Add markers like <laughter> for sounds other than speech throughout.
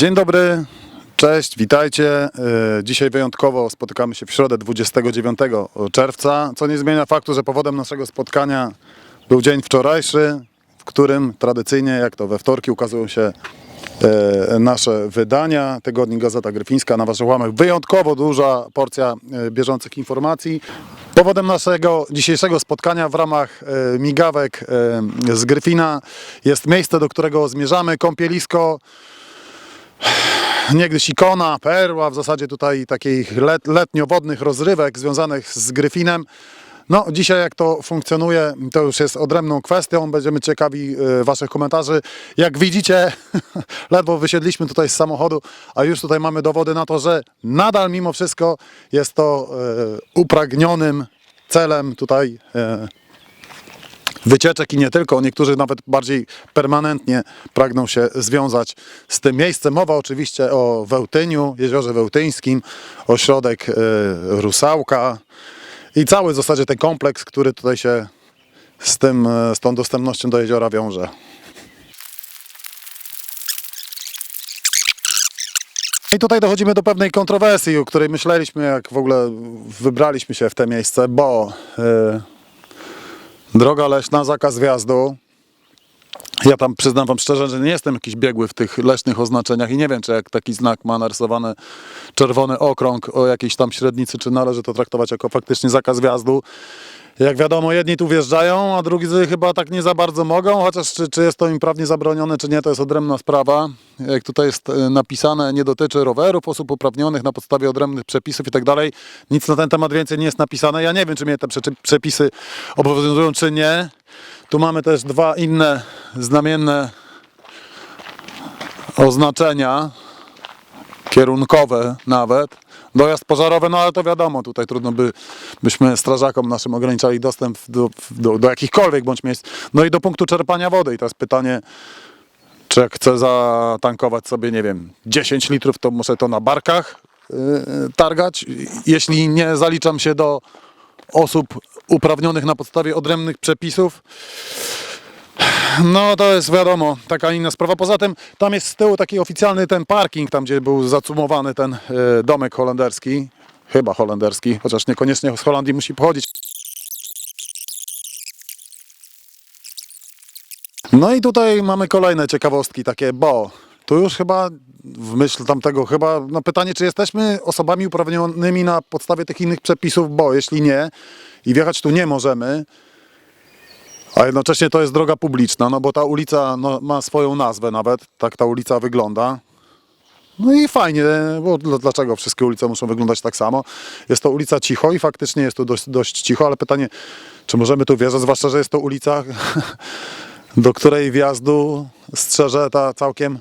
Dzień dobry, cześć, witajcie. E, Dzisiaj wyjątkowo spotykamy się w środę 29 czerwca, co nie zmienia faktu, że powodem naszego spotkania był dzień wczorajszy, w którym tradycyjnie, jak to we wtorki, ukazują się e, nasze wydania. Tygodnik Gazeta Gryfińska na Waszych łamach. Wyjątkowo duża porcja e, bieżących informacji. Powodem naszego dzisiejszego spotkania w ramach migawek z Gryfina jest miejsce, do którego zmierzamy, kąpielisko niegdyś ikona, perła w zasadzie tutaj takich let, letnio-wodnych rozrywek związanych z Gryfinem. No, dzisiaj jak to funkcjonuje, to już jest odrębną kwestią. Będziemy ciekawi e, Waszych komentarzy. Jak widzicie, <laughs> ledwo wysiedliśmy tutaj z samochodu, a już tutaj mamy dowody na to, że nadal mimo wszystko jest to e, upragnionym celem tutaj e, wycieczek i nie tylko. Niektórzy nawet bardziej permanentnie pragną się związać z tym miejscem. Mowa oczywiście o Wełtyniu, jeziorze Wełtyńskim, ośrodek e, Rusałka i cały w zasadzie ten kompleks, który tutaj się z, tym, e, z tą dostępnością do jeziora wiąże. I tutaj dochodzimy do pewnej kontrowersji, o której myśleliśmy, jak w ogóle wybraliśmy się w te miejsce, bo e, Droga leśna, zakaz wjazdu. Ja tam przyznam wam szczerze, że nie jestem jakiś biegły w tych leśnych oznaczeniach i nie wiem, czy jak taki znak ma narysowany czerwony okrąg o jakiejś tam średnicy, czy należy to traktować jako faktycznie zakaz wjazdu. Jak wiadomo, jedni tu wjeżdżają, a drudzy chyba tak nie za bardzo mogą, chociaż czy, czy jest to im prawnie zabronione, czy nie, to jest odrębna sprawa. Jak tutaj jest e, napisane, nie dotyczy rowerów, osób uprawnionych na podstawie odrębnych przepisów i tak dalej. Nic na ten temat więcej nie jest napisane. Ja nie wiem, czy mnie te przepisy obowiązują, czy nie. Tu mamy też dwa inne znamienne oznaczenia, kierunkowe nawet. Dojazd pożarowy, no ale to wiadomo, tutaj trudno by, byśmy strażakom naszym ograniczali dostęp do, do, do jakichkolwiek bądź miejsc. No i do punktu czerpania wody. I teraz pytanie, czy jak chcę zatankować sobie, nie wiem, 10 litrów, to muszę to na barkach yy, targać. Jeśli nie zaliczam się do osób uprawnionych na podstawie odrębnych przepisów, no to jest wiadomo, taka inna sprawa. Poza tym tam jest z tyłu taki oficjalny ten parking, tam gdzie był zacumowany ten e, domek holenderski. Chyba holenderski, chociaż niekoniecznie z Holandii musi pochodzić. No i tutaj mamy kolejne ciekawostki takie, bo tu już chyba w myśl tamtego chyba, no pytanie, czy jesteśmy osobami uprawnionymi na podstawie tych innych przepisów, bo jeśli nie i wjechać tu nie możemy, a jednocześnie to jest droga publiczna, no bo ta ulica no, ma swoją nazwę nawet, tak ta ulica wygląda. No i fajnie, bo dl- dlaczego wszystkie ulice muszą wyglądać tak samo? Jest to ulica cicho i faktycznie jest tu dość, dość cicho, ale pytanie, czy możemy tu wjeżdżać, zwłaszcza, że jest to ulica, <laughs> do której wjazdu strzeże ta całkiem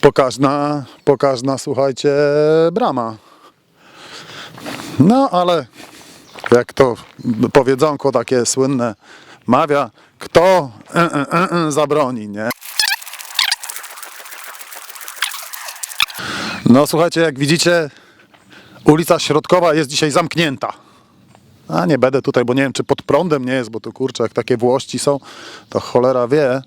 pokaźna, pokaźna, słuchajcie, brama. No, ale jak to powiedzonko takie słynne mawia, kto e, e, e, e, zabroni, nie? No słuchajcie, jak widzicie, ulica Środkowa jest dzisiaj zamknięta. A nie będę tutaj, bo nie wiem, czy pod prądem nie jest, bo tu kurczę, jak takie włości są, to cholera wie.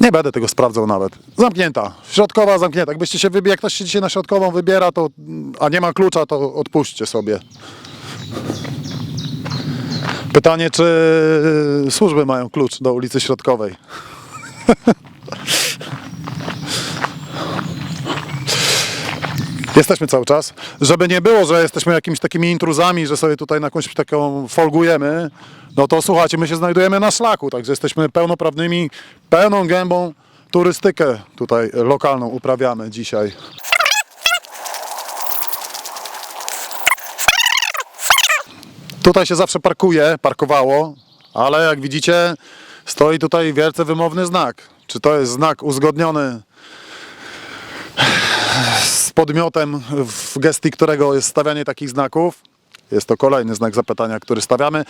Nie będę tego sprawdzał nawet. Zamknięta. Środkowa zamknięta. Jakbyście się wybi- jak ktoś się dzisiaj na środkową wybiera, to, a nie ma klucza, to odpuśćcie sobie. Pytanie, czy służby mają klucz do ulicy Środkowej? Jesteśmy cały czas. Żeby nie było, że jesteśmy jakimiś takimi intruzami, że sobie tutaj na jakąś taką folgujemy, no to słuchajcie, my się znajdujemy na szlaku, także jesteśmy pełnoprawnymi, pełną gębą turystykę tutaj lokalną uprawiamy dzisiaj. Tutaj się zawsze parkuje, parkowało, ale jak widzicie, stoi tutaj wielce wymowny znak. Czy to jest znak uzgodniony z podmiotem, w gestii którego jest stawianie takich znaków? Jest to kolejny znak zapytania, który stawiamy.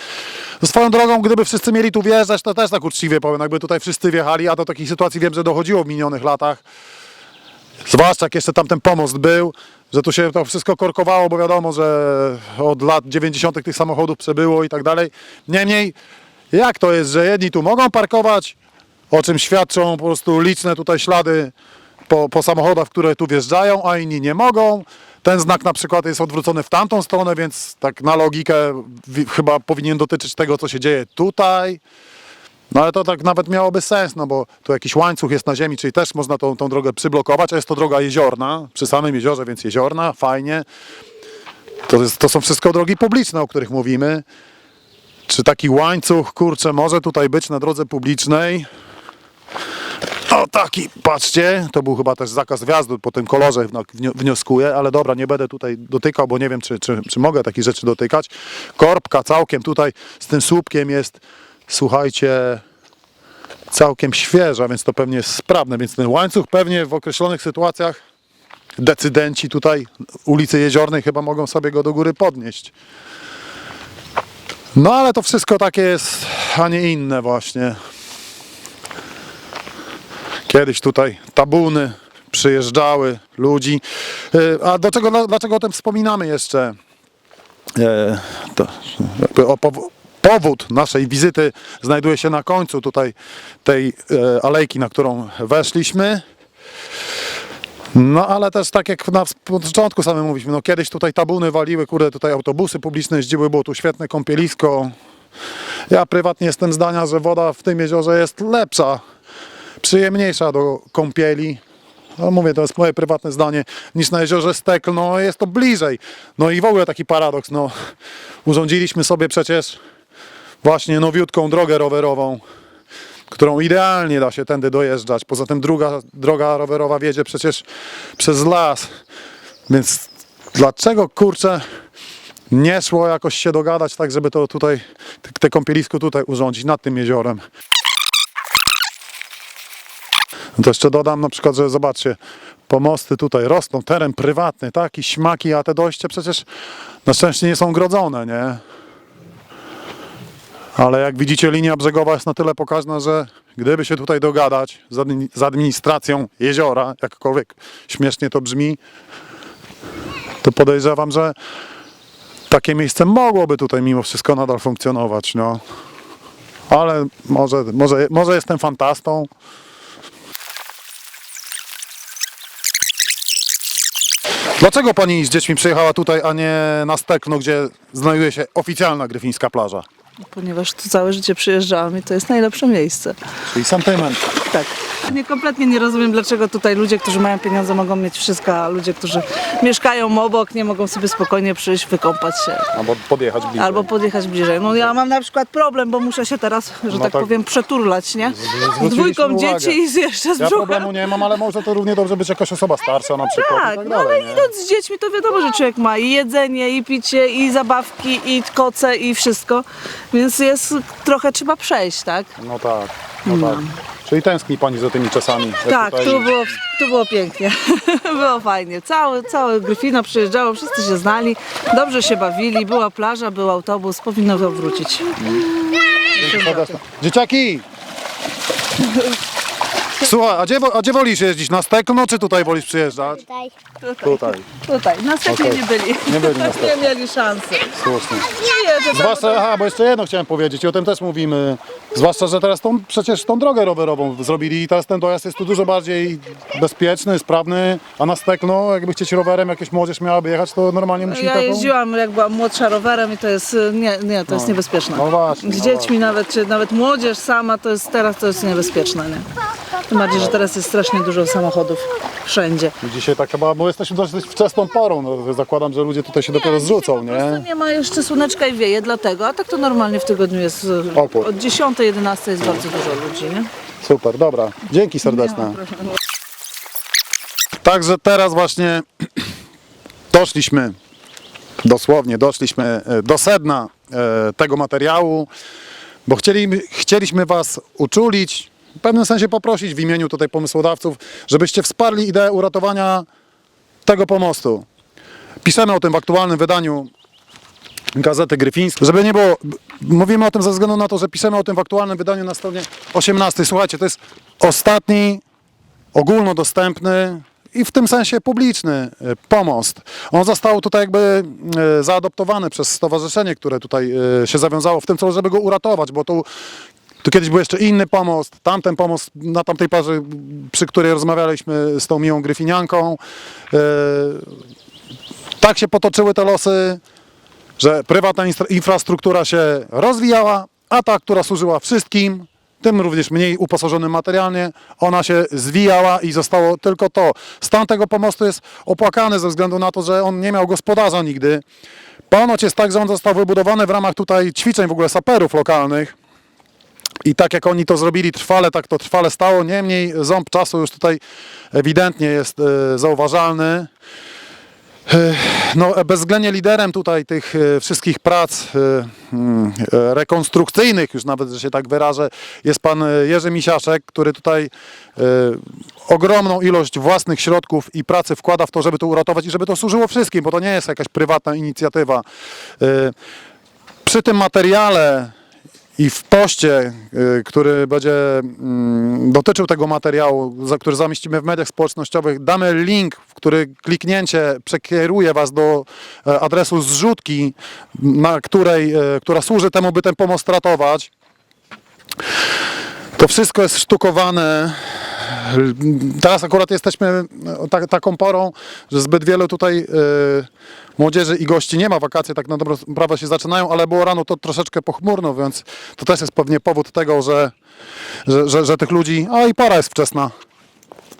Swoją drogą, gdyby wszyscy mieli tu wjeżdżać, to też tak uczciwie powiem, jakby tutaj wszyscy wjechali, a do takich sytuacji wiem, że dochodziło w minionych latach. Zwłaszcza jak jeszcze tamten pomost był, że tu się to wszystko korkowało, bo wiadomo, że od lat 90. tych samochodów przebyło i tak dalej. Niemniej, jak to jest, że jedni tu mogą parkować, o czym świadczą po prostu liczne tutaj ślady po, po samochodach, które tu wjeżdżają, a inni nie mogą. Ten znak na przykład jest odwrócony w tamtą stronę, więc tak na logikę chyba powinien dotyczyć tego, co się dzieje tutaj. No ale to tak nawet miałoby sens, no bo tu jakiś łańcuch jest na ziemi, czyli też można tą, tą drogę przyblokować, a jest to droga jeziorna, przy samym jeziorze, więc jeziorna, fajnie. To, jest, to są wszystko drogi publiczne, o których mówimy. Czy taki łańcuch, kurczę, może tutaj być na drodze publicznej? O taki, patrzcie, to był chyba też zakaz wjazdu, po tym kolorze wnioskuję, ale dobra, nie będę tutaj dotykał, bo nie wiem, czy, czy, czy mogę takich rzeczy dotykać. Korbka całkiem tutaj z tym słupkiem jest, słuchajcie, całkiem świeża, więc to pewnie jest sprawne, więc ten łańcuch pewnie w określonych sytuacjach decydenci tutaj ulicy Jeziornej chyba mogą sobie go do góry podnieść. No ale to wszystko takie jest, a nie inne właśnie. Kiedyś tutaj tabuny przyjeżdżały, ludzi. Y, A do czego, dla- dlaczego o tym wspominamy jeszcze? E, To, o powód naszej wizyty znajduje się na końcu tutaj tej e, alejki, na którą weszliśmy. No ale też tak jak na początku samym mówiliśmy, no kiedyś tutaj tabuny waliły, kurde, tutaj autobusy publiczne jeździły, było tu świetne kąpielisko. Ja prywatnie jestem zdania, że woda w tym jeziorze jest lepsza, przyjemniejsza do kąpieli. No mówię, to jest moje prywatne zdanie, niż na jeziorze Stekl, no jest to bliżej. No i w ogóle taki paradoks, no urządziliśmy sobie przecież właśnie nowiutką drogę rowerową, którą idealnie da się tędy dojeżdżać. Poza tym druga droga rowerowa wiedzie przecież przez las. Więc dlaczego kurczę nie szło jakoś się dogadać tak, żeby to tutaj, te- kąpielisko tutaj urządzić nad tym jeziorem. No to jeszcze dodam na przykład, że zobaczcie, pomosty tutaj rosną, teren prywatny, taki śmaki, a te dojście przecież na szczęście nie są grodzone, nie? Ale jak widzicie, linia brzegowa jest na tyle pokaźna, że gdyby się tutaj dogadać z, admi- z administracją jeziora, jakkolwiek śmiesznie to brzmi, to podejrzewam, że takie miejsce mogłoby tutaj mimo wszystko nadal funkcjonować, no. Ale może, może, może jestem fantastą. Dlaczego pani z dziećmi przyjechała tutaj, a nie na Stekno, gdzie znajduje się oficjalna gryfińska plaża? Ponieważ tu całe życie przyjeżdżałam i to jest najlepsze miejsce. Czyli sentyment. Tak. Nie, kompletnie nie rozumiem, dlaczego tutaj ludzie, którzy mają pieniądze, mogą mieć wszystko, a ludzie, którzy mieszkają obok, nie mogą sobie spokojnie przyjść, wykąpać się. Albo podjechać bliżej. Albo podjechać bliżej. No ja mam na przykład problem, bo muszę się teraz, że tak, tak. powiem, przeturlać, nie? Z zwróciliśmy dwójką uwagę. dzieci i z jeszcze z Ja brzuchem. problemu nie mam, ale może to równie dobrze być jakaś osoba starsza na przykład Tak, tak no ale dalej. nie? idąc z dziećmi, to wiadomo, że człowiek ma i jedzenie, i picie, i zabawki, i koce, i wszystko. Więc jest trochę trzeba przejść, tak? No tak, no tak. Czyli tęskni pani za tymi czasami. Tak, tutaj- tu było, tu było pięknie. <laughs> było fajnie. Cały, całe Gryfino przyjeżdżało, wszyscy się znali, dobrze się bawili, była plaża, był autobus, powinno to wrócić. Dzieciaki! Słuchaj, a gdzie, a gdzie wolisz jeździć? Na Stekno, czy tutaj wolisz przyjeżdżać? Tutaj. Tutaj. Tutaj, następnie Okej. nie byli. Nie byli na <laughs> Stekno. Nie mieli szansy. Słusznie. Nie jedzie Zwłaszcza, aha, bo jeszcze jedno chciałem powiedzieć i o tym też mówimy. Zwłaszcza, że teraz tą, przecież tą drogę rowerową zrobili i teraz ten dojazd jest tu dużo bardziej bezpieczny, sprawny, a na Stekno, jakby chcieć rowerem, jakieś młodzież miałaby jechać, to normalnie musi Ja taką... jeździłam jak byłam młodsza rowerem i to jest, nie, nie, to jest niebezpieczne. no właśnie, Z no dziećmi właśnie. nawet, czy nawet młodzież sama, to jest teraz to jest niebezpieczne, nie? Tym bardziej, że teraz jest strasznie dużo samochodów wszędzie. Dzisiaj tak chyba, bo jesteśmy dosyć wczesną porą, no, zakładam, że ludzie tutaj się dopiero zrzucą, Po prostu nie? nie ma jeszcze słoneczka i wieje, dlatego, a tak to normalnie w tygodniu jest y, Opór. od 10, 11 jest bardzo dużo ludzi, nie? Super, dobra. Dzięki serdeczne. Także teraz właśnie <clears throat> doszliśmy, dosłownie doszliśmy e, do sedna e, tego materiału, bo chcieli, chcieliśmy Was uczulić, w pewnym sensie poprosić w imieniu tutaj pomysłodawców, żebyście wsparli ideę uratowania tego pomostu. Piszemy o tym w aktualnym wydaniu Gazety Gryfińskiej. Żeby nie było, mówimy o tym ze względu na to, że piszemy o tym w aktualnym wydaniu na stronie 18. Słuchajcie, to jest ostatni ogólnodostępny i w tym sensie publiczny e, pomost. On został tutaj jakby e, zaadoptowany przez stowarzyszenie, które tutaj e, się zawiązało w tym celu, żeby go uratować, bo tu Tu kiedyś był jeszcze inny pomost, tamten pomost na tamtej parze, przy której rozmawialiśmy z tą miłą Gryfinianką. E, tak się potoczyły te losy, że prywatna infrastruktura się rozwijała, a ta, która służyła wszystkim, tym również mniej uposażonym materialnie, ona się zwijała i zostało tylko to. Stan tego pomostu jest opłakany ze względu na to, że on nie miał gospodarza nigdy. Ponoć jest tak, że on został wybudowany w ramach tutaj ćwiczeń w ogóle saperów lokalnych. I tak jak oni to zrobili trwale, tak to trwale stało. Niemniej ząb czasu już tutaj ewidentnie jest e, zauważalny. E, No, bezwzględnie liderem tutaj tych e, wszystkich prac mm, rekonstrukcyjnych, już nawet, że się tak wyrażę, jest pan Jerzy Misiaszek, który tutaj ogromną ilość własnych środków i pracy wkłada w to, żeby to uratować i żeby to służyło wszystkim, bo to nie jest jakaś prywatna inicjatywa. Przy tym materiale i w poście, y, który będzie mm, dotyczył tego materiału, który zamieścimy w mediach społecznościowych, damy link, w który kliknięcie przekieruje Was do e, adresu zrzutki, na której, e, która służy temu, by ten pomost ratować. To wszystko jest sztukowane. Teraz akurat jesteśmy tak, taką porą, że zbyt wiele tutaj e, młodzieży i gości nie ma. Wakacje tak na dobrą sprawę się zaczynają, ale było rano to troszeczkę pochmurno, więc to też jest pewnie powód tego, że, że, że, że tych ludzi, a i para jest wczesna,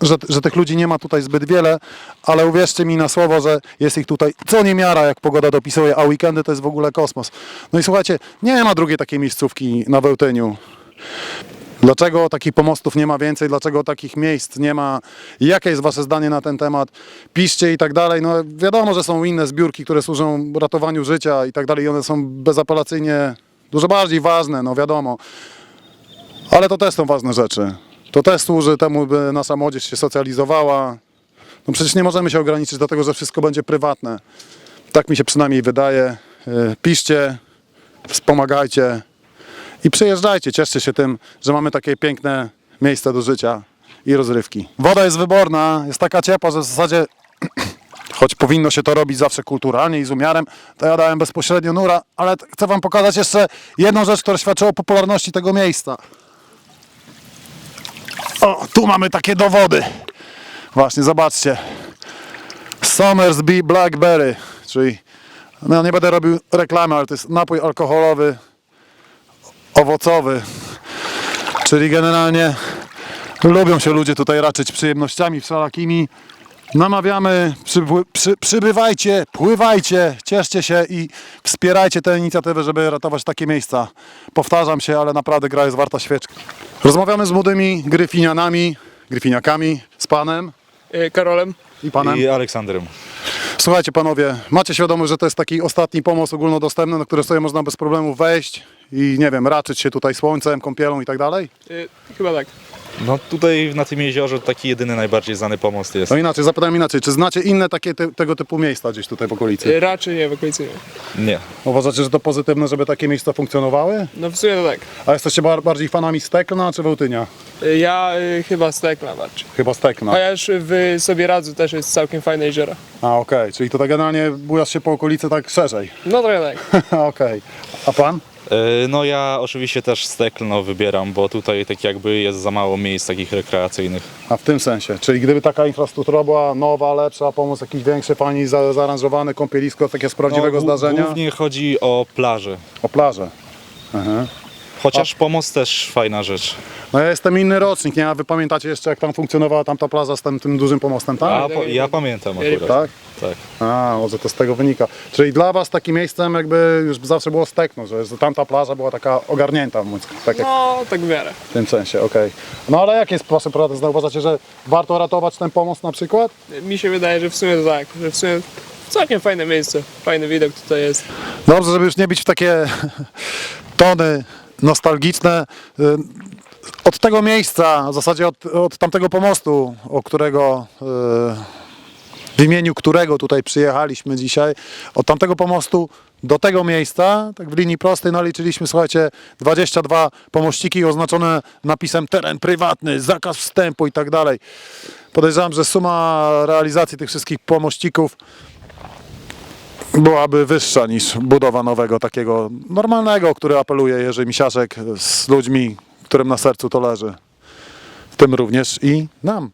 że, że tych ludzi nie ma tutaj zbyt wiele, ale uwierzcie mi na słowo, że jest ich tutaj co niemiara, jak pogoda dopisuje, a weekendy to jest w ogóle kosmos. No i słuchajcie, nie ma drugiej takiej miejscówki na Wełtyniu. Dlaczego takich pomostów nie ma więcej? Dlaczego takich miejsc nie ma? Jakie jest Wasze zdanie na ten temat? Piszcie i tak dalej. No wiadomo, że są inne zbiórki, które służą ratowaniu życia i tak dalej. I one są bezapelacyjnie dużo bardziej ważne, no wiadomo. Ale to też są ważne rzeczy. To też służy temu, by nasza młodzież się socjalizowała. No przecież nie możemy się ograniczyć do tego, że wszystko będzie prywatne. Tak mi się przynajmniej wydaje. Yy, Piszcie, wspomagajcie. I przyjeżdżajcie, cieszcie się tym, że mamy takie piękne miejsce do życia i rozrywki. Woda jest wyborna, jest taka ciepła, że w zasadzie, <clears throat> choć powinno się to robić zawsze kulturalnie i z umiarem, to ja dałem bezpośrednio nura, ale chcę Wam pokazać jeszcze jedną rzecz, która świadczy o popularności tego miejsca. O, tu mamy takie dowody. Właśnie, zobaczcie. Somersby Blackberry, czyli no nie będę robił reklamy, ale to jest napój alkoholowy owocowy. Czyli generalnie lubią się ludzie tutaj raczyć przyjemnościami wszelakimi. Namawiamy, przybły, przy, przybywajcie, pływajcie, cieszcie się i wspierajcie tę inicjatywę, żeby ratować takie miejsca. Powtarzam się, ale naprawdę gra jest warta świeczki. Rozmawiamy z młodymi gryfinianami, gryfiniakami, z panem E, Karolem. i panem. I Aleksandrem. Słuchajcie panowie, macie świadomość, że to jest taki ostatni pomost ogólnodostępny, na który sobie można bez problemu wejść i nie wiem, raczyć się tutaj słońcem, kąpielą i tak dalej? E, Chyba tak. No tutaj na tym jeziorze taki jedyny najbardziej znany pomost jest. No inaczej, zapytam inaczej, czy znacie inne takie ty, tego typu miejsca gdzieś tutaj w okolicy? E, Raczej nie, w okolicy nie. Nie. Uważacie, że to pozytywne, żeby takie miejsca funkcjonowały? No w sumie to tak. A jesteście bar- bardziej fanami Stekna czy Wełtynia? E, Ja e, chyba Stekla bardziej. Chyba Stekna. Chociaż w sobie radzu też jest całkiem fajne jezioro. A okej, czyli to tak generalnie bujasz się po okolicy tak szerzej. No trochę tak. <laughs> okej. A pan? E, No ja oczywiście też Steklno wybieram, bo tutaj tak jakby jest za mało miejsc takich rekreacyjnych. A w tym sensie, czyli gdyby taka infrastruktura była nowa, lepsza, pomoc jakiś większy, pani za, zaaranżowane kąpielisko, takie z prawdziwego No, zdarzenia? Głównie chodzi o plażę. O plażę. Aha. Chociaż pomost też fajna rzecz. No ja jestem inny rocznik, nie? A wy pamiętacie jeszcze jak tam funkcjonowała tamta plaża z tym, tym dużym pomostem, tak? A po, ja pamiętam akurat. Tak? Tak. A, może to z tego wynika. Czyli dla was takim miejscem jakby już zawsze było stekno, że że tamta plaża była taka ogarnięta, mówiąc, tak jak No tak w miarę. w tym sensie, okej. No ale jakie jest wasze protest? Uważacie, że warto ratować ten pomost na przykład? Mi się wydaje, że w sumie to tak. Że w sumie całkiem fajne miejsce. Fajny widok tutaj jest. Dobrze, żeby już nie bić w takie <laughs> tony nostalgiczne. Y, Od tego miejsca, w zasadzie od, od tamtego pomostu, o którego y, w imieniu którego tutaj przyjechaliśmy dzisiaj, od tamtego pomostu do tego miejsca, tak w linii prostej naliczyliśmy, słuchajcie, 22 pomościki oznaczone napisem teren prywatny, zakaz wstępu i tak dalej. Podejrzewam, że suma realizacji tych wszystkich pomościków byłaby wyższa niż budowa nowego takiego normalnego, który apeluje Jerzy Misiaszek z ludźmi, którym na sercu to leży. W tym również i nam.